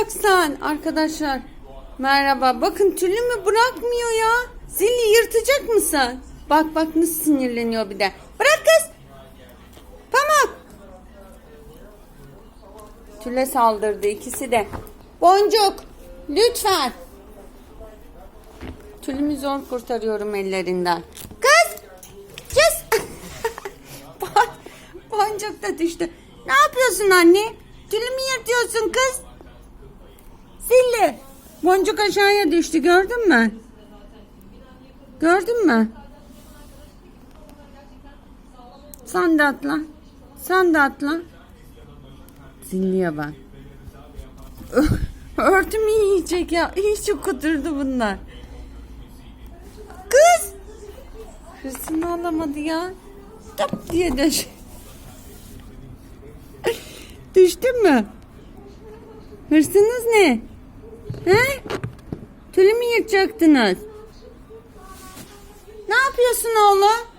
bıraksan arkadaşlar. Merhaba. Bakın tülümü bırakmıyor ya. Zilli yırtacak mısın? Bak bak nasıl sinirleniyor bir de. Bırak kız. Pamuk. Tüle saldırdı ikisi de. Boncuk. Lütfen. Tülümü zor kurtarıyorum ellerinden. Kız. Bon- Boncuk da düştü. Ne yapıyorsun anne? Tülümü yırtıyorsun kız. Zilli. Boncuk aşağıya düştü gördün mü? Gördün mü? Sen de atla. Sen de atla. Zilliye bak. Örtümü yiyecek ya. İyice kuturdu bunlar. Kız. Hırsını alamadı ya. Tap diye düş. Düştün mü? Hırsınız ne? He? Tülü mü yırtacaktınız? Ne yapıyorsun oğlum?